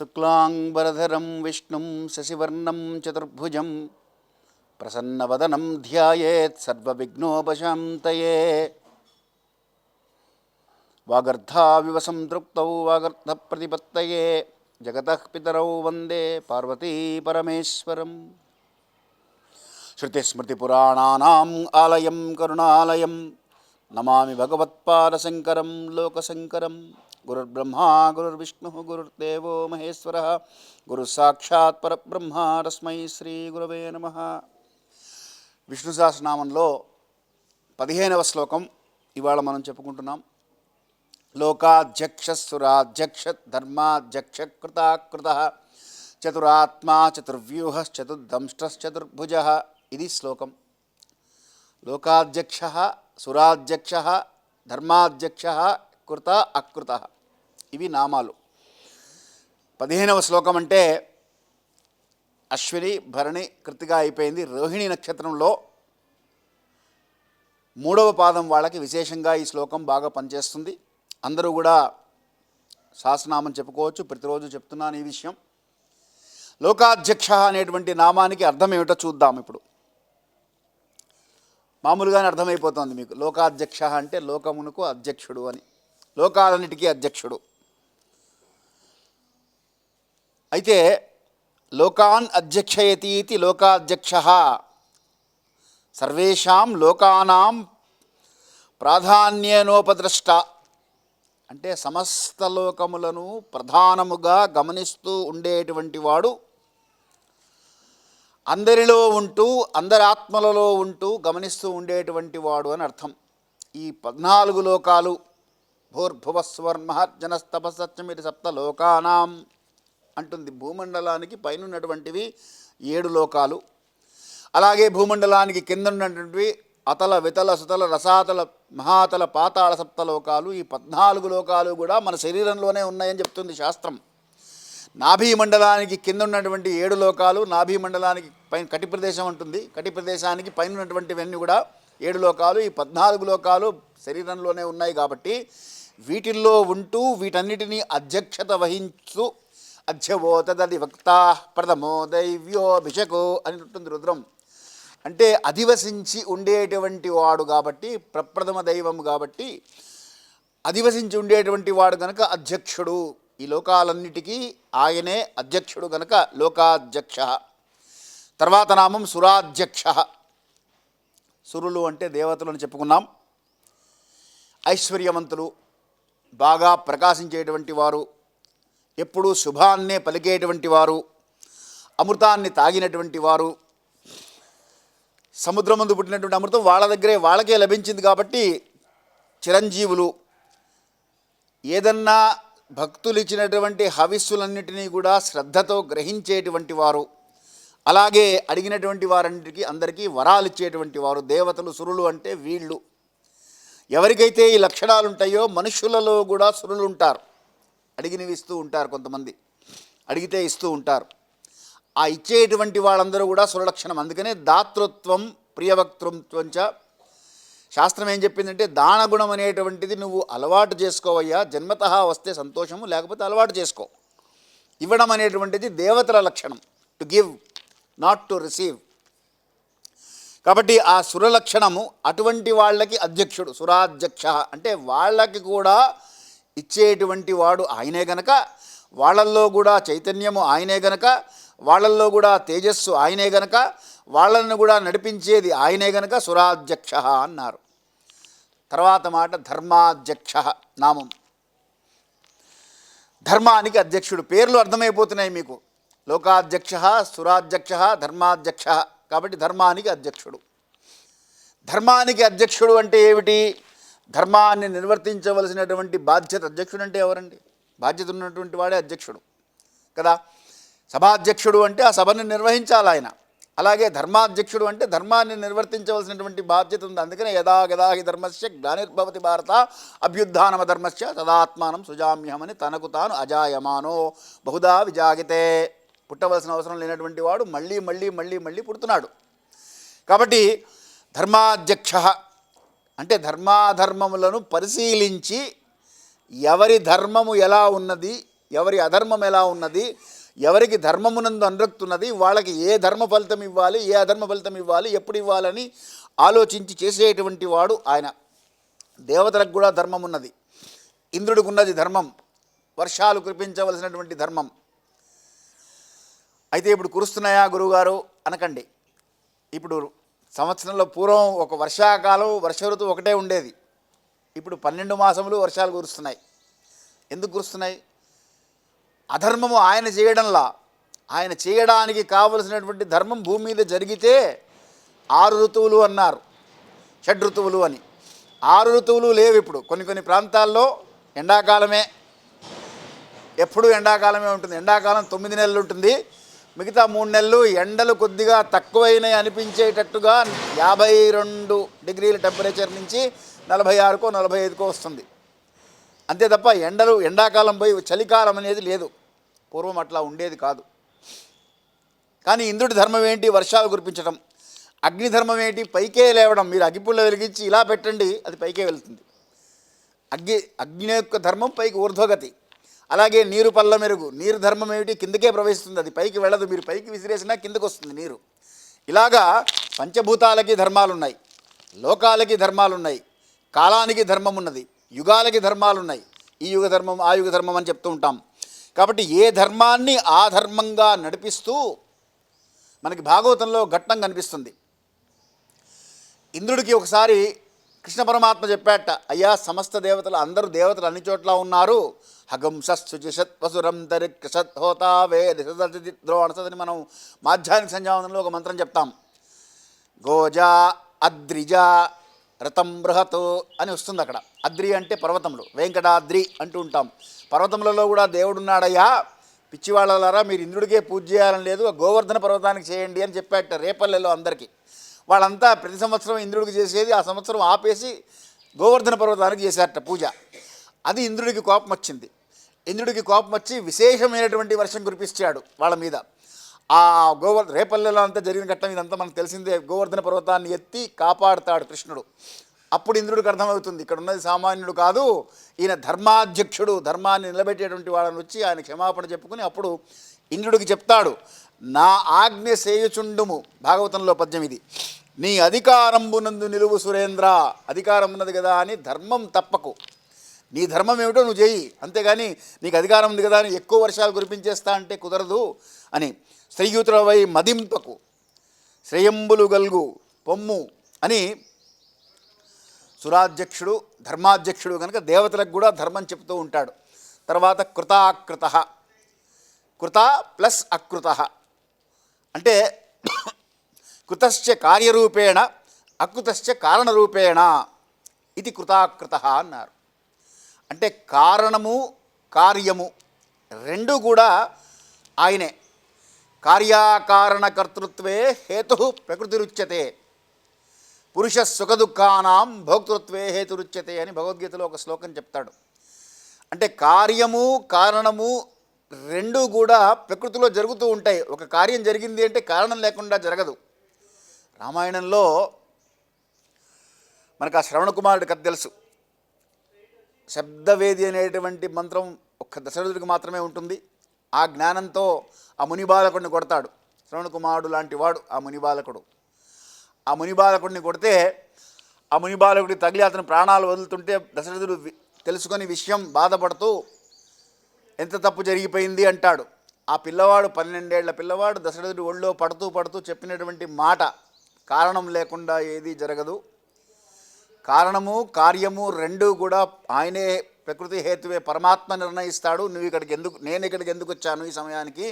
శుక్లాంబరధరం విష్ణుం శశివర్ణం చతుర్భుజం ప్రసన్నవదనం ధ్యాయేత్ సర్వవిఘ్నోపశాంతయే. వాగర్ధావివ సంతృప్తౌ వాగర్ధప్రతిపత్తయే. జగత పితరౌ వందే పార్వతీ పరమేశ్వరం. శృతిస్మృతిపురాణానాం ఆలయం కరుణాలయం. నమామి భగవత్పాదశంకరం లోకశంకరం. గురుర్బ్రహ్మా గురుర్విష్ణు గురుర్దేవో మహేశ్వర గురుసాక్షాత్ పరబ్రహ్మ తస్మై శ్రీ గురవే నమ విష్ణు సహస్రనామంలో పదిహేనవ శ్లోకం ఇవాళ మనం చెప్పుకుంటున్నాం. లోకాధ్యక్షరాధ్యక్ష ధర్మాధ్యక్ష కృతాకృత చతురాత్మా చతుర్వ్యూహశ్చతుర్దంష్టశ్చతుర్భుజ ఇది శ్లోకం. లోకాధ్యక్ష సురాధ్యక్ష ధర్మాధ్యక్ష కృత అకృత. ఇవి నామాలు. పదిహేనవ శ్లోకం అంటే అశ్విని భరణి కృతిగా అయిపోయింది రోహిణి నక్షత్రంలో. మూడవ పాదం వాళ్ళకి విశేషంగా ఈ శ్లోకం బాగా పనిచేస్తుంది. అందరూ కూడా శాసనామని చెప్పుకోవచ్చు ప్రతిరోజు చెప్తున్నాను ఈ విషయం. లోకాధ్యక్ష అనేటువంటి నామానికి అర్థం ఏమిటో చూద్దాం ఇప్పుడు. మామూలుగానే అర్థమైపోతుంది మీకు. లోకాధ్యక్ష అంటే లోకమునకు అధ్యక్షుడు అని. లోకాలన్నిటికీ అధ్యక్షుడు. అయితే లోకాన్ అధ్యక్షయతీతి లోకాధ్యక్ష. సర్వేషాం లోకానాం ప్రాధాన్యనోపద్రష్ట. అంటే సమస్త లోకములను ప్రధానముగా గమనిస్తూ ఉండేటువంటి వాడు అందరిలో ఉంటూ అందరి ఆత్మలలో ఉంటూ గమనిస్తూ ఉండేటువంటి వాడు అని అర్థం. ఈ పద్నాలుగు లోకాలు భూర్భువస్వర్మహర్జనస్తపసత్యమిటి సప్త లోకానాం అంటుంది భూమండలానికి పైనున్నటువంటివి ఏడు లోకాలు. అలాగే భూమండలానికి కింద ఉన్నటువంటివి అతల వితల సుతల రసాతల మహాతల పాతాళ సప్త లోకాలు ఈ పద్నాలుగు లోకాలు కూడా మన శరీరంలోనే ఉన్నాయని చెప్తుంది శాస్త్రం. నాభీ మండలానికి కింద ఉన్నటువంటి ఏడు లోకాలు నాభీ మండలానికి పైన కటి ప్రదేశం ఉంటుంది కటి ప్రదేశానికి పైన ఉన్నటువంటివన్నీ కూడా ఏడు లోకాలు. ఈ పద్నాలుగు లోకాలు శరీరంలోనే ఉన్నాయి కాబట్టి వీటిల్లో ఉంటూ వీటన్నిటినీ అధ్యక్షత వహించు. అధ్యవోతదది వక్త ప్రథమో దైవ్యోభిషకో అని ఉంటుంది రుద్రం. అంటే అధివసించి ఉండేటువంటి వాడు కాబట్టి ప్రప్రథమ దైవం కాబట్టి అధివసించి ఉండేటువంటి వాడు గనక అధ్యక్షుడు. ఈ లోకాలన్నిటికీ ఆయనే అధ్యక్షుడు గనక లోకాధ్యక్ష. తర్వాత నామం సురాధ్యక్ష. సురులు అంటే దేవతలు అని చెప్పుకున్నాం. ఐశ్వర్యవంతులు బాగా ప్రకాశించేటువంటి వారు ఎప్పుడూ శుభాన్నే పలికేటువంటి వారు అమృతాన్ని తాగినటువంటి వారు సముద్రం ముందు పుట్టినటువంటి అమృతం వాళ్ళ దగ్గరే వాళ్ళకే లభించింది కాబట్టి చిరంజీవులు ఏదన్నా భక్తులు ఇచ్చినటువంటి హవిస్సులన్నిటినీ కూడా శ్రద్ధతో గ్రహించేటువంటి వారు అలాగే అడిగినటువంటి వారంటికి అందరికీ వరాలు ఇచ్చేటువంటి వారు దేవతలు సురులు అంటే వీళ్ళు. ఎవరికైతే ఈ లక్షణాలు ఉంటాయో మనుషులలో కూడా సురులు ఉంటారు అడిగినవి ఇస్తూ ఉంటారు కొంతమంది. అడిగితే ఇస్తూ ఉంటారు. ఆ ఇచ్చేటువంటి వాళ్ళందరూ కూడా సురలక్షణం. అందుకనే దాతృత్వం ప్రియవక్తృత్వంచ శాస్త్రం ఏం చెప్పిందంటే దానగుణం అనేటువంటిది నువ్వు అలవాటు చేసుకోవయ్యా. జన్మత వస్తే సంతోషము లేకపోతే అలవాటు చేసుకో. ఇవ్వడం అనేటువంటిది దేవతల లక్షణం. To give not to receive కాబట్టి ఆ సురలక్షణము అటువంటి వాళ్ళకి అధ్యక్షుడు సురాధ్యక్ష అంటే వాళ్ళకి కూడా ఇచ్చేటువంటి వాడు ఆయనే గనక వాళ్ళల్లో కూడా చైతన్యము ఆయనే గనక వాళ్ళల్లో కూడా తేజస్సు ఆయనే గనక వాళ్ళను కూడా నడిపించేది ఆయనే గనక సురాధ్యక్ష అన్నారు. తర్వాత మాట ధర్మాధ్యక్ష నామం. ధర్మానికి అధ్యక్షుడు పేర్లు అర్థమైపోతున్నాయి మీకు. లోకాధ్యక్ష సురాధ్యక్ష ధర్మాధ్యక్ష కాబట్టి ధర్మానికి అధ్యక్షుడు. ధర్మానికి అధ్యక్షుడు అంటే ఏమిటి? ధర్మాన్ని నిర్వర్తించవలసినటువంటి బాధ్యత అధ్యక్షుడు అంటే ఎవరండి? బాధ్యత ఉన్నటువంటి వాడే అధ్యక్షుడు. కదా? సభాధ్యక్షుడు అంటే ఆ సభని నిర్వహించాలి ఆయన. అలాగే ధర్మాధ్యక్షుడు అంటే ధర్మాన్ని నిర్వర్తించవలసినటువంటి బాధ్యత ఉంది. అందుకనే యదా హి ధర్మస్య గ్లానిర్భవతి భారత అభ్యుద్ధానమ ధర్మస్య తదాత్మానం సుజామ్యమని తనకు తాను అజాయమానో. బహుదా విజాగితే. పుట్టవలసిన అవసరం లేనటువంటి వాడు మళ్ళీ మళ్ళీ మళ్ళీ మళ్ళీ పుడుతున్నాడు. కాబట్టి ధర్మాధ్యక్ష అంటే ధర్మాధర్మములను పరిశీలించి ఎవరి ధర్మము ఎలా ఉన్నది ఎవరి అధర్మం ఎలా ఉన్నది ఎవరికి ధర్మమునందు అనురక్తున్నది వాళ్ళకి ఏ ధర్మ ఫలితం ఇవ్వాలి ఏ అధర్మ ఫలితం ఇవ్వాలి ఎప్పుడు ఇవ్వాలని ఆలోచించి చేసేటువంటి వాడు ఆయన. దేవతలకు కూడా ధర్మం ఉన్నది ఇంద్రుడికి ఉన్నది ధర్మం. వర్షాలు కురిపించవలసినటువంటి ధర్మం. అయితే ఇప్పుడు కురుస్తున్నాయా గురువుగారు? అనకండి. ఇప్పుడు సంవత్సరంలో పూర్వం ఒక వర్షాకాలం వర్ష ఋతువు ఒకటే ఉండేది. ఇప్పుడు పన్నెండు మాసములు వర్షాలు కురుస్తున్నాయి. ఎందుకు కురుస్తున్నాయి? అధర్మము ఆయన చేయడంలా. ఆయన చేయడానికి కావలసినటువంటి ధర్మం భూమి మీద జరిగితే ఆరు ఋతువులు అన్నారు. షడ్ ఋతువులు అని. ఆరు ఋతువులు లేవు ఇప్పుడు. కొన్ని కొన్ని ప్రాంతాల్లో ఎండాకాలమే. ఎప్పుడూ ఎండాకాలమే ఉంటుంది. ఎండాకాలం తొమ్మిది నెలలు ఉంటుంది. మిగతా మూడు నెలలు ఎండలు కొద్దిగా తక్కువైనాయి అనిపించేటట్టుగా యాభై రెండు డిగ్రీల టెంపరేచర్ నుంచి నలభై ఆరుకో నలభై ఐదుకో వస్తుంది. అంతే తప్ప ఎండలు ఎండాకాలం పోయి చలికాలం అనేది లేదు. పూర్వం అట్లా ఉండేది కాదు. కానీ ఇంద్రుడి ధర్మం ఏంటి? వర్షాలు కురిపించడం అగ్నిధర్మం ఏంటి? పైకే లేవడం. మీరు అగ్గిపుల్ల వెలిగించి ఇలా పెట్టండి అది పైకే వెళ్తుంది. అగ్ని అగ్ని యొక్క ధర్మం పైకి ఊర్ధ్వగతి. అలాగే నీరు పల్ల మెరుగు నీరు ధర్మం ఏమిటి? కిందకే ప్రవహిస్తుంది. అది పైకి వెళ్ళదు. మీరు పైకి విసిరేసినా కిందకు వస్తుంది నీరు. ఇలాగా పంచభూతాలకి ధర్మాలు ఉన్నాయి లోకాలకి ధర్మాలు ఉన్నాయి కాలానికి ధర్మం ఉన్నది యుగాలకి ధర్మాలు ఉన్నాయి ఈ యుగ ధర్మం ఆ యుగ ధర్మం అని చెప్తూ ఉంటాం. కాబట్టి ఏ ధర్మాన్ని ఆ ధర్మంగా నడిపిస్తూ మనకి భాగవతంలో ఘట్టం కనిపిస్తుంది. ఇంద్రుడికి ఒకసారి కృష్ణ పరమాత్మ చెప్పాట అయ్యా సమస్త దేవతలు అందరూ దేవతలు అన్ని చోట్ల ఉన్నారు. హగం సత్సుజిషత్ వసురం మనం మాధ్యానిక సంజావనంలో ఒక మంత్రం చెప్తాం. గోజా అద్రిజ రతం బృహత్ అని వస్తుంది అక్కడ. అద్రి అంటే పర్వతములు. వెంకటాద్రి అంటూ ఉంటాం. పర్వతములలో కూడా దేవుడున్నాడయ్యా. పిచ్చివాళ్ళలారా మీరు ఇంద్రుడికే పూజ చేయాలని లేదు గోవర్ధన పర్వతానికి చేయండి అని చెప్పాట రేపల్లెలో అందరికీ. వాళ్ళంతా ప్రతి సంవత్సరం ఇంద్రుడికి చేసేది ఆ సంవత్సరం ఆపేసి గోవర్ధన పర్వతానికి చేశారట పూజ. అది ఇంద్రుడికి కోపం వచ్చింది ఇంద్రుడికి కోపం వచ్చి విశేషమైనటువంటి వర్షం కురిపించాడు వాళ్ళ మీద. ఆ గోవర్ రేపల్లెలో అంతా జరిగిన ఘట్టం ఇదంతా మనకు తెలిసిందే. గోవర్ధన పర్వతాన్ని ఎత్తి కాపాడుతాడు కృష్ణుడు. అప్పుడు ఇంద్రుడికి అర్థమవుతుంది. ఇక్కడ ఉన్నది సామాన్యుడు కాదు ఈయన ధర్మాధ్యక్షుడు. ధర్మాన్ని నిలబెట్టేటువంటి వాళ్ళని వచ్చి ఆయన క్షమాపణ చెప్పుకుని అప్పుడు ఇంద్రుడికి చెప్తాడు నా ఆజ్ఞ సేయుచుండుము భాగవతంలో పద్యం ఇది. నీ అధికారంబునందు నిలువు సురేంద్ర. అధికారం ఉన్నది కదా అని ధర్మం తప్పకు. నీ ధర్మం ఏమిటో నువ్వు చేయి అంతేగాని నీకు అధికారం ఉంది కదా అని ఎక్కువ వర్షాలు కురిపించేస్తా అంటే కుదరదు అని శ్రీయుతులవై మదింపకు. శ్రేయంబులు గల్గు పొమ్ము అని సురాధ్యక్షుడు ధర్మాధ్యక్షుడు కనుక దేవతలకు కూడా ధర్మం చెప్తూ ఉంటాడు. తర్వాత కృతాకృత. కృత ప్లస్ అకృత. అంటే కృతశ్చ కార్యరూపేణ అకృతశ్చ కారణరూపేణ. ఇది కృతాకృత అన్నారు. అంటే కారణము కార్యము రెండు కూడా ఆయనే. కార్యాకారణ కర్తృత్వే హేతు ప్రకృతిరుచ్యతే. పురుష సుఖదుఖానాం భోక్తృత్వే హేతురుచ్యతే అని భగవద్గీతలో ఒక శ్లోకం చెప్తాడు. అంటే కార్యము కారణము రెండు కూడా ప్రకృతిలో జరుగుతూ ఉంటాయి. ఒక కార్యం జరిగింది అంటే కారణం లేకుండా జరగదు. రామాయణంలో మనకు ఆ శ్రవణ కుమారుడి కథ తెలుసు. శబ్దవేది అనేటువంటి మంత్రం ఒక్క దశరథుడికి మాత్రమే ఉంటుంది. ఆ జ్ఞానంతో ఆ మునిబాలకుడిని కొడతాడు. శ్రవణ కుమారుడు లాంటి వాడు ఆ మునిబాలకుడు. ఆ మునిబాలకుడిని కొడితే ఆ మునిబాలకుడి తగిలి అతని ప్రాణాలు వదులుతుంటే దశరథుడు తెలుసుకొని విషయం బాధపడుతూ ఎంత తప్పు జరిగిపోయింది? అంటాడు. ఆ పిల్లవాడు పన్నెండేళ్ళ పిల్లవాడు దశరథుడి ఒళ్ళో పడుతూ పడుతూ చెప్పినటువంటి మాట కారణం లేకుండా ఏదీ జరగదు. కారణము కార్యము రెండు కూడా ఆయనే ప్రకృతి హేతువే పరమాత్మ నిర్ణయిస్తాడు. నువ్వు ఇక్కడికి ఎందుకు నేను ఇక్కడికి ఎందుకు వచ్చాను ఈ సమయానికి?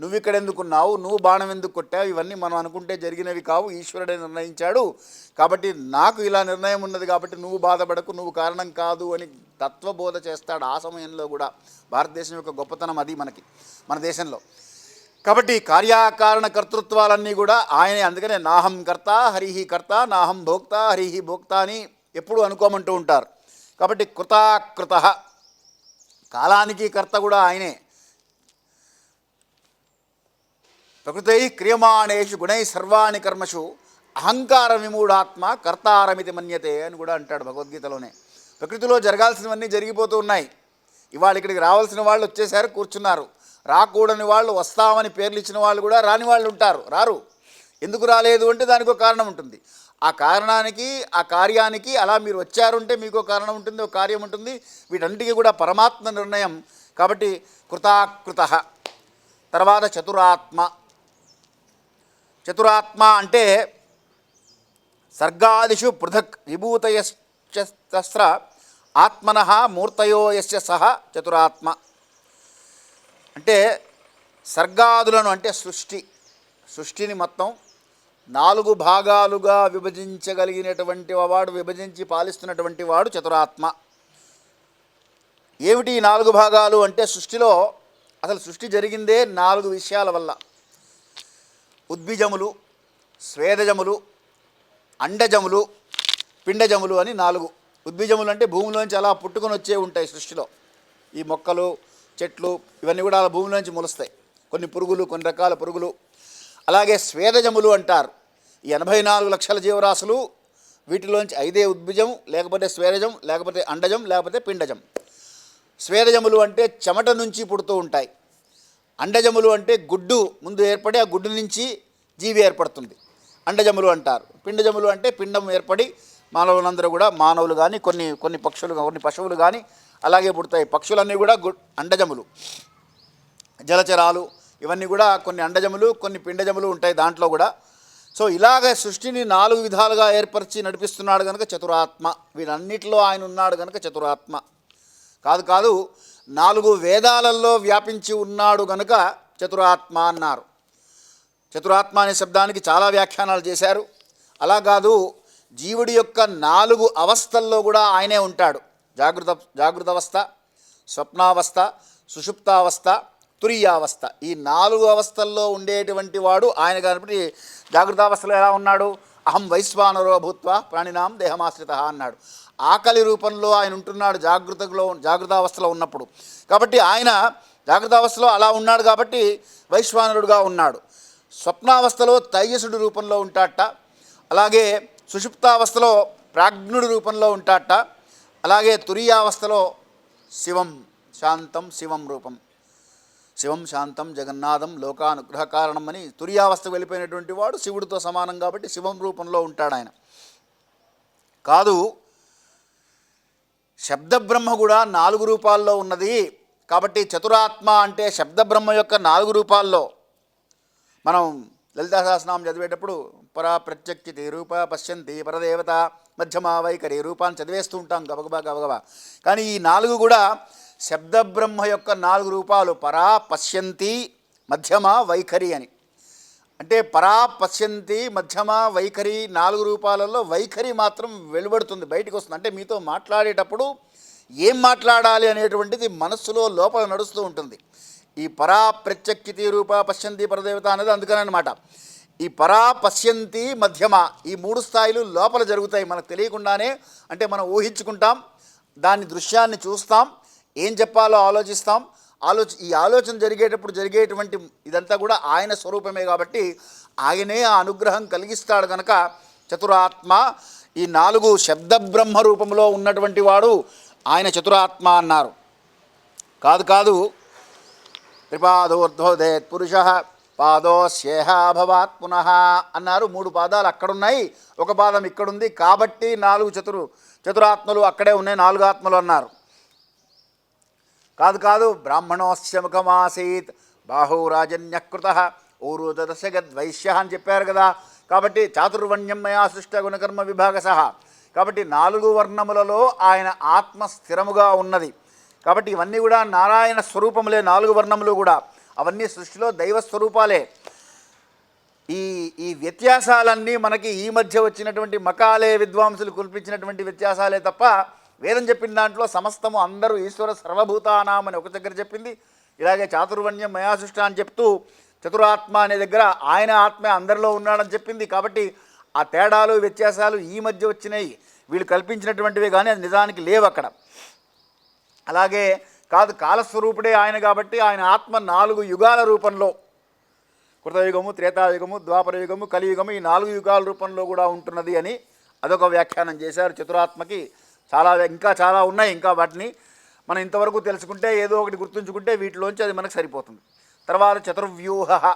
నువ్వు ఇక్కడ ఎందుకున్నావు నువ్వు బాణం ఎందుకు కొట్టావు? ఇవన్నీ మనం అనుకుంటే జరిగినవి కావు. ఈశ్వరుడే నిర్ణయించాడు. కాబట్టి నాకు ఇలా నిర్ణయం ఉన్నది కాబట్టి నువ్వు బాధపడకు నువ్వు కారణం కాదు అని తత్వబోధ చేస్తాడు ఆ సమయంలో కూడా. భారతదేశం యొక్క గొప్పతనం అది మనకి మన దేశంలో. కాబట్టి కార్యాకారణ కర్తృత్వాలన్నీ కూడా ఆయనే అందుకనే నాహం కర్త హరిహి కర్త నాహం భోక్త హరిహి భోక్త అని ఎప్పుడు అనుకోమంటూ ఉంటారు. కాబట్టి కృతాకృత కాలానికి కర్త కూడా ఆయనే. ప్రకృతై క్రియమాణేషు గుణై సర్వాణి కర్మషు అహంకార విమూఢాత్మ కర్తారమితి మన్యతే అని కూడా అంటాడు భగవద్గీతలోనే. ప్రకృతిలో జరగాల్సినవన్నీ జరిగిపోతూ ఉన్నాయి. ఇవాళ ఇక్కడికి రావాల్సిన వాళ్ళు వచ్చేసారు కూర్చున్నారు. రాకూడని వాళ్ళు వస్తామని పేర్లు ఇచ్చిన వాళ్ళు కూడా రాని వాళ్ళు ఉంటారు రారు. ఎందుకు రాలేదు అంటే దానికి ఒక కారణం ఉంటుంది. ఆ కారణానికి ఆ కార్యానికి అలా మీరు వచ్చారుంటే మీకు ఒక కారణం ఉంటుంది ఒక కార్యం ఉంటుంది. వీటన్నిటికీ కూడా పరమాత్మ నిర్ణయం. కాబట్టి కృతాకృత. తర్వాత చతురాత్మ. చతురాత్మ అంటే సర్గాదిషు పృథక్ విభూతయశ్చస్ర ఆత్మన మూర్తయో యస్య సహ చతురాత్మ. అంటే సర్గాదులను అంటే సృష్టి సృష్టిని మొత్తం నాలుగు భాగాలుగా విభజించగలిగినటువంటి వాడు విభజించి పాలిస్తున్నటువంటి వాడు చతురాత్మ. ఏమిటి ఈ నాలుగు భాగాలు అంటే సృష్టిలో అసలు సృష్టి జరిగిందే నాలుగు విషయాల వల్ల. ఉద్భిజములు స్వేదజములు అండజములు పిండజములు అని నాలుగు. ఉద్భిజములు అంటే భూమిలోంచి అలా పుట్టుకొని వచ్చే ఉంటాయి సృష్టిలో. ఈ మొక్కలు చెట్లు ఇవన్నీ కూడా అలా భూమిలోంచి మొలుస్తాయి. కొన్ని పురుగులు కొన్ని రకాల పురుగులు. అలాగే స్వేదజములు అంటారు. ఈ ఎనభై నాలుగు లక్షల జీవరాశులు వీటిలోంచి ఐదే ఉద్భిజం లేకపోతే స్వేదజం లేకపోతే అండజం లేకపోతే పిండజం. స్వేదజములు అంటే చెమట నుంచి పుడుతూ ఉంటాయి. అండజములు అంటే గుడ్డు ముందు ఏర్పడి ఆ గుడ్డు నుంచి జీవి ఏర్పడుతుంది. అండజములు అంటారు. పిండజములు అంటే పిండం ఏర్పడి మానవులందరూ కూడా మానవులు కానీ కొన్ని కొన్ని పక్షులు కొన్ని పశువులు కానీ అలాగే పుడతాయి. పక్షులన్నీ కూడా అండజములు. జలచరాలు ఇవన్నీ కూడా కొన్ని అండజములు కొన్ని పిండజములు ఉంటాయి దాంట్లో కూడా. సో ఇలాగ సృష్టిని నాలుగు విధాలుగా ఏర్పరిచి నడిపిస్తున్నాడు కనుక చతురాత్మ. వీటన్నిటిలో ఆయన ఉన్నాడు కనుక చతురాత్మ. కాదు కాదు నాలుగు వేదాలలో వ్యాపించి ఉన్నాడు గనుక చతురాత్మ అన్నారు. చతురాత్మ అనే శబ్దానికి చాలా వ్యాఖ్యానాలు చేశారు. అలా కాదు జీవుడి యొక్క నాలుగు అవస్థల్లో కూడా ఆయనే ఉంటాడు. జాగృత జాగృతావస్థ స్వప్నావస్థ సుషుప్తావస్థ తురియావస్థ. ఈ నాలుగు అవస్థల్లో ఉండేటువంటి వాడు ఆయన కాబట్టి జాగృతావస్థలో ఎలా ఉన్నాడు? అహం వైశ్వానరో భూత్వ ప్రాణినాం దేహమాశ్రిత అన్నాడు. ఆకలి రూపంలో ఆయన ఉంటున్నాడు జాగృతలో జాగృతావస్థలో ఉన్నప్పుడు. కాబట్టి ఆయన జాగృతావస్థలో అలా ఉన్నాడు కాబట్టి వైశ్వానరుడుగా ఉన్నాడు. స్వప్నావస్థలో తైజసుడు రూపంలో ఉంటాట అలాగే సుషుప్తావస్థలో ప్రాజ్ఞుడి రూపంలో ఉంటాట అలాగే తురియావస్థలో శివం శాంతం శివం రూపం. శివం శాంతం జగన్నాథం లోకానుగ్రహ కారణం అని తురియావస్థకు వెళ్ళిపోయినటువంటి వాడు శివుడితో సమానం కాబట్టి శివం రూపంలో ఉంటాడు ఆయన. కాదు శబ్దబ్రహ్మ కూడా నాలుగు రూపాల్లో ఉన్నది. కాబట్టి చతురాత్మ అంటే శబ్దబ్రహ్మ యొక్క నాలుగు రూపాల్లో. మనం లలితా సహస్రనామం చదివేటప్పుడు పరా ప్రత్యక్షితి రూప పశ్యంతి పరదేవత మధ్యమ వైఖరి రూపాన్ని చదివేస్తూ ఉంటాం గబగబా గబగబా కానీ ఈ నాలుగు కూడా శబ్దబ్రహ్మ యొక్క నాలుగు రూపాలు పరా పశ్యంతి మధ్యమ వైఖరి అని. అంటే పరా పశ్యంతి మధ్యమ వైఖరి నాలుగు రూపాలలో వైఖరి మాత్రం వెలువడుతుంది బయటికి వస్తుంది. అంటే మీతో మాట్లాడేటప్పుడు ఏం మాట్లాడాలి అనేటువంటిది మనస్సులో లోపల నడుస్తూ ఉంటుంది. ఈ పరా ప్రత్యక్షితి రూప పశ్యంతి పరదేవత అనేది అందుకనమాట ఈ పరా పశ్యంతి మధ్యమ ఈ మూడు స్థాయిలు లోపల జరుగుతాయి మనకు తెలియకుండానే. అంటే మనం ఊహించుకుంటాం దాని దృశ్యాన్ని చూస్తాం ఏం చెప్పాలో ఆలోచిస్తాం. ఆలోచ ఈ ఆలోచన జరిగేటప్పుడు జరిగేటువంటి ఇదంతా కూడా ఆయన స్వరూపమే కాబట్టి ఆయనే ఆ అనుగ్రహం కలిగిస్తాడు కనుక చతురాత్మ ఈ నాలుగు శబ్ద బ్రహ్మ రూపంలో ఉన్నటువంటి వాడు ఆయన చతురాత్మ అన్నారు. కాదు కాదు. త్రిపాదోర్ధోదేత్ పురుష పాదోస్యేహ భవాత్ పునః అన్నారు. మూడు పాదాలు అక్కడున్నాయి. ఒక పాదం ఇక్కడుంది. కాబట్టి నాలుగు చతురు చతురాత్మలు అక్కడే ఉన్నాయి. నాలుగు ఆత్మలు అన్నారు. కాదు కాదు. బ్రాహ్మణోస్య ముఖమాసీత్. బాహురాజన్యకృత ఊరుదశగద్వైశ్య అని చెప్పారు కదా. కాబట్టి చాతుర్వర్ణ్యం మయా సృష్ట గుణకర్మ విభాగ సహా కాబట్టి నాలుగు వర్ణములలో ఆయన ఆత్మ స్థిరముగా ఉన్నది. కాబట్టి ఇవన్నీ కూడా నారాయణ స్వరూపములే నాలుగు వర్ణములు కూడా. అవన్నీ సృష్టిలో దైవ స్వరూపాలే. ఈ ఈ వ్యత్యాసాలన్నీ మనకి ఈ మధ్య వచ్చినటువంటి మకాలే విద్వాంసులు కుల్పించినటువంటి వ్యత్యాసాలే తప్ప వేదం చెప్పిన దాంట్లో సమస్తము అందరూ ఈశ్వర సర్వభూతానాం అని ఒక దగ్గర చెప్పింది. ఇలాగే చాతుర్వణ్యం మయాసృష్ట అని చెప్తూ చతురాత్మ అనే దగ్గర ఆయన ఆత్మ అందరిలో ఉన్నాడని చెప్పింది. కాబట్టి ఆ తేడాలు వ్యత్యాసాలు ఈ మధ్య వచ్చినాయి. వీళ్ళు కల్పించినటువంటివి కానీ అది నిజానికి లేవు అక్కడ. అలాగే కాదు కాలస్వరూపుడే ఆయన కాబట్టి ఆయన ఆత్మ నాలుగు యుగాల రూపంలో. కృతయుగము త్రేతాయుగము ద్వాపరయుగము కలియుగము ఈ నాలుగు యుగాల రూపంలో కూడా ఉంటున్నది అని అదొక వ్యాఖ్యానం చేశారు చతురాత్మకి. చాలా ఇంకా చాలా ఉన్నాయి ఇంకా వాటిని. మనం ఇంతవరకు తెలుసుకుంటే ఏదో ఒకటి గుర్తుంచుకుంటే వీటిలోంచి అది మనకు సరిపోతుంది. తర్వాత చతుర్వ్యూహ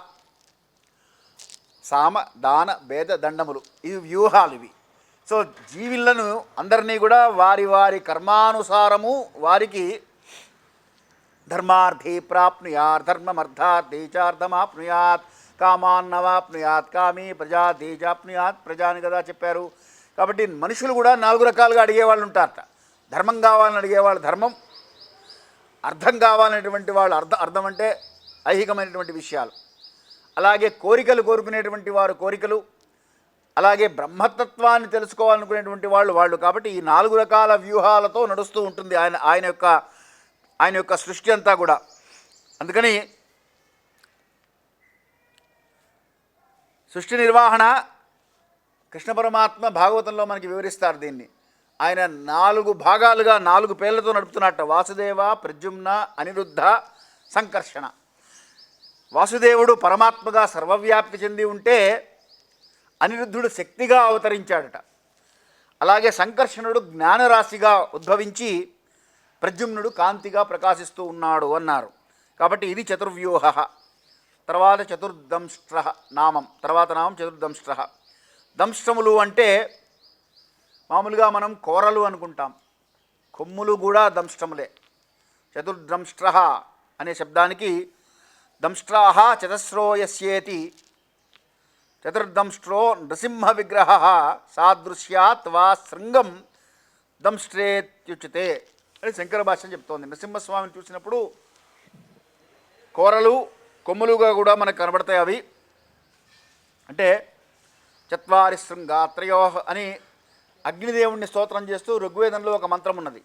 సామ దాన భేద దండములు. ఇవి వ్యూహాలు ఇవి. సో జీవులను అందరినీ కూడా వారి వారి కర్మానుసారము వారికి ధర్మార్థీ ప్రాప్నుయాత్ ధర్మమర్థార్థి దీచార్థమాప్నుయాత్ కామాన్నవాప్నుయాత్ కామి ప్రజాధి ప్రజా ప్రజాని కదా చెప్పారు. కాబట్టి మనుషులు కూడా నాలుగు రకాలుగా అడిగేవాళ్ళు ఉంటారట. ధర్మం కావాలని అడిగేవాళ్ళు ధర్మం అర్థం కావాలనేటువంటి వాళ్ళు అర్థం అర్థం అంటే ఐహికమైనటువంటి విషయాలు. అలాగే కోరికలు కోరుకునేటువంటి వారు కోరికలు అలాగే బ్రహ్మతత్వాన్ని తెలుసుకోవాలనుకునేటువంటి వాళ్ళు వాళ్ళు. కాబట్టి ఈ నాలుగు రకాల వ్యూహాలతో నడుస్తూ ఉంటుంది ఆయన ఆయన యొక్క ఆయన యొక్క సృష్టి అంతా కూడా. అందుకని సృష్టి నిర్వహణ కృష్ణ పరమాత్మ భాగవతంలో మనకి వివరిస్తారు దీన్ని. ఆయన నాలుగు భాగాలుగా నాలుగు పేర్లతో నడుపుతున్నట్ట. వాసుదేవ ప్రద్యుమ్న అనిరుద్ధ సంకర్షణ. వాసుదేవుడు పరమాత్మగా సర్వవ్యాప్తి చెంది ఉంటే అనిరుద్ధుడు శక్తిగా అవతరించాడట. అలాగే సంకర్షణుడు జ్ఞానరాశిగా ఉద్భవించి ప్రద్యుమ్నుడు కాంతిగా ప్రకాశిస్తూ ఉన్నాడు అన్నారు. కాబట్టి ఇది చతుర్వ్యూహ. తర్వాత చతుర్దంష్ట్ర నామం. తర్వాత నామం చతుర్దంష్ట్ర దంష్ట్రములు అంటే మామూలుగా మనం కోరలు అనుకుంటాం. కొమ్ములు కూడా దంష్టములే చతుర్దంష్ట్ర అనే శబ్దానికి దంష్ట్రాహ చతస్రోయస్యేతి చతుర్దంష్ట్రో నృసింహ విగ్రహ సాదృశ్యాత్ వా శృంగం దంష్ట్రేత్యుచితే అని శంకర భాష్యం చెప్తోంది. నృసింహస్వామిని చూసినప్పుడు కోరలు కొమ్ములుగా కూడా మనకు కనబడతాయి అవి. అంటే చత్వారి శృంగాత్రయో అని అగ్నిదేవుణ్ణి స్తోత్రం చేస్తూ ఋగ్వేదంలో ఒక మంత్రం ఉన్నది.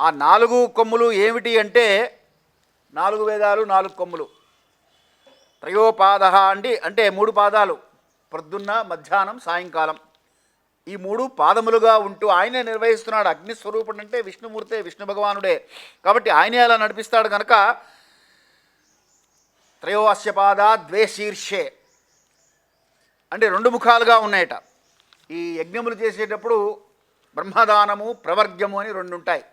ఆ నాలుగు కొమ్ములు ఏమిటి అంటే నాలుగు వేదాలు నాలుగు కొమ్ములు. త్రయోపాద అండి అంటే మూడు పాదాలు ప్రొద్దున్న మధ్యాహ్నం సాయంకాలం. ఈ మూడు పాదములుగా ఉంటూ ఆయనే నిర్వహిస్తున్నాడు. అగ్నిస్వరూపుడు అంటే విష్ణుమూర్తే విష్ణు భగవానుడే కాబట్టి ఆయనే అలా నడిపిస్తాడు కనుక త్రయోస్య పాద ద్వే శీర్షే అంటే రెండు ముఖాలుగా ఉన్నాయట. ఈ యజ్ఞములు చేసేటప్పుడు బ్రహ్మదానము ప్రవర్గ్యము అని రెండు ఉంటాయి.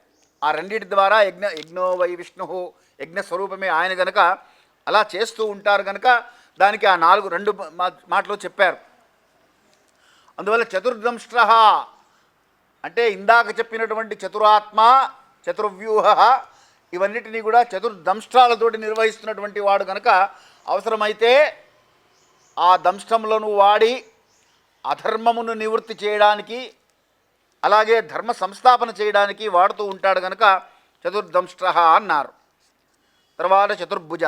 ఆ రెండింటి ద్వారా యజ్ఞ యజ్ఞో వై విష్ణు యజ్ఞ స్వరూపమే ఆయన గనక అలా చేస్తూ ఉంటారు కనుక దానికి ఆ నాలుగు రెండు మా- మాటలు చెప్పారు. అందువల్ల చతుర్దంష్ట్ర అంటే ఇందాక చెప్పినటువంటి చతురాత్మ చతుర్వ్యూహ ఇవన్నిటినీ కూడా చతుర్దంష్ట్రాలతోటి నిర్వహిస్తున్నటువంటి వాడు కనుక అవసరమైతే ఆ దంష్టములను వాడి అధర్మమును నివృత్తి చేయడానికి అలాగే ధర్మ సంస్థాపన చేయడానికి వాడుతూ ఉంటాడు కనుక చతుర్దంష్ట్ర అన్నారు. తర్వాత చతుర్భుజ.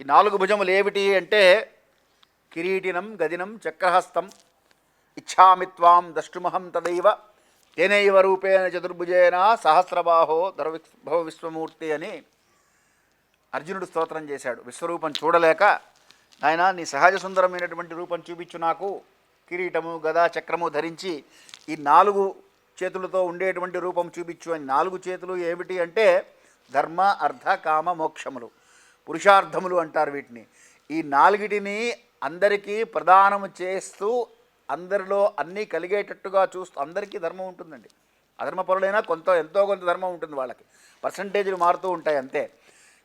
ఈ నాలుగు భుజములు ఏమిటి అంటే కిరీటినం గదినం చక్రహస్తం ఇచ్ఛామిత్వాం ద్రష్టుమహం తదైవ తేనైవ రూపేణ చతుర్భుజేన సహస్రబాహో ధర విశ్వమూర్తి అని అర్జునుడు స్తోత్రం చేశాడు. విశ్వరూపం చూడలేక ఆయన నీ సహజ సుందరమైనటువంటి రూపం చూపించు నాకు. కిరీటము గదా చక్రము ధరించి ఈ నాలుగు చేతులతో ఉండేటువంటి రూపం చూపించు అని. నాలుగు చేతులు ఏమిటి అంటే ధర్మ అర్థ కామ మోక్షములు. పురుషార్థములు అంటారు వీటిని. ఈ నాలుగిటిని అందరికీ ప్రదానము చేస్తూ అందరిలో అన్నీ కలిగేటట్టుగా చూస్తూ అందరికీ ధర్మం ఉంటుందండి. అధర్మపరులైనా కొంత ఎంతో కొంత ధర్మం ఉంటుంది వాళ్ళకి. పర్సంటేజ్లు మారుతూ ఉంటాయి అంతే.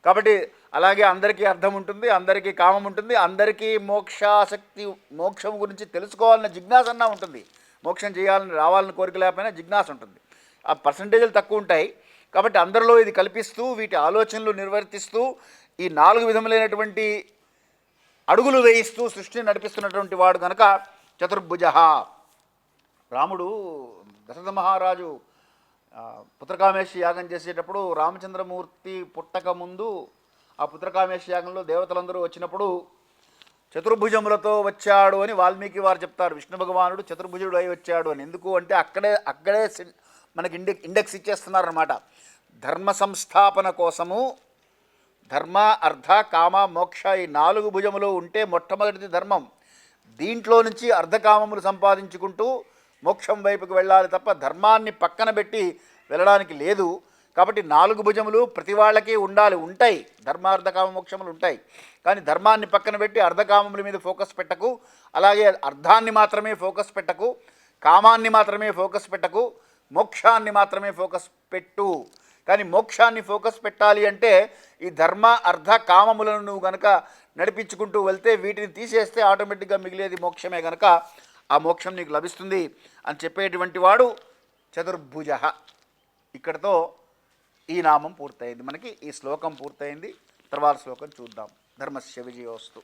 కాబట్టి అలాగే అందరికీ అర్థం ఉంటుంది అందరికీ కామం ఉంటుంది అందరికీ మోక్షాసక్తి మోక్షం గురించి తెలుసుకోవాలన్న జిజ్ఞాస అన్నా ఉంటుంది. మోక్షం చేయాలని రావాలని కోరిక లేకపోయినా జిజ్ఞాస ఉంటుంది. ఆ పర్సంటేజ్లు తక్కువ ఉంటాయి. కాబట్టి అందరిలో ఇది కల్పిస్తూ వీటి ఆలోచనలు నిర్వర్తిస్తూ ఈ నాలుగు విధములైనటువంటి అడుగులు వేయిస్తూ సృష్టిని నడిపిస్తున్నటువంటి వాడు కనుక చతుర్భుజ. రాముడు దశరథ మహారాజు ఆ, యాగం చేసేటప్పుడు రామచంద్రమూర్తి పుట్టక ముందు ఆ పుత్రకామేశ్వరి యాగంలో దేవతలందరూ వచ్చినప్పుడు చతుర్భుజములతో వచ్చాడు అని వాల్మీకి వారు చెప్తారు. విష్ణు భగవానుడు చతుర్భుజుడు అయి వచ్చాడు అని. ఎందుకు అంటే అక్కడే అక్కడే సి- మనకి ఇండె ఇండెక్స్ ఇచ్చేస్తున్నారనమాట ధర్మ సంస్థాపన కోసము ధర్మ అర్థ కామ మోక్ష ఈ నాలుగు భుజములు ఉంటే మొట్టమొదటిది ధర్మం. దీంట్లో నుంచి అర్ధకామములు సంపాదించుకుంటూ మోక్షం వైపుకు వెళ్ళాలి తప్ప ధర్మాన్ని పక్కన పెట్టి వెళ్ళడానికి లేదు. కాబట్టి నాలుగు భుజములు ప్రతి వాళ్ళకి ఉండాలి ఉంటాయి. ధర్మార్థకామ మోక్షములు ఉంటాయి. కానీ ధర్మాన్ని పక్కన పెట్టి అర్ధకామముల మీద ఫోకస్ పెట్టకు. అలాగే అర్థాన్ని మాత్రమే ఫోకస్ పెట్టకు. కామాన్ని మాత్రమే ఫోకస్ పెట్టకు. మోక్షాన్ని మాత్రమే ఫోకస్ పెట్టు. కానీ మోక్షాన్ని ఫోకస్ పెట్టాలి అంటే ఈ ధర్మ అర్ధ కామములను నువ్వు గనక నడిపించుకుంటూ వెళ్తే వీటిని తీసేస్తే ఆటోమేటిక్గా మిగిలేది మోక్షమే గనక ఆ మోక్షం నీకు లభిస్తుంది అని చెప్పేటువంటి వాడు చతుర్భుజ. ఇక్కడతో ఈ నామం పూర్తయింది. మనకి ఈ శ్లోకం పూర్తయింది. తర్వాత శ్లోకం చూద్దాం. ధర్మస్య విజయోస్తు.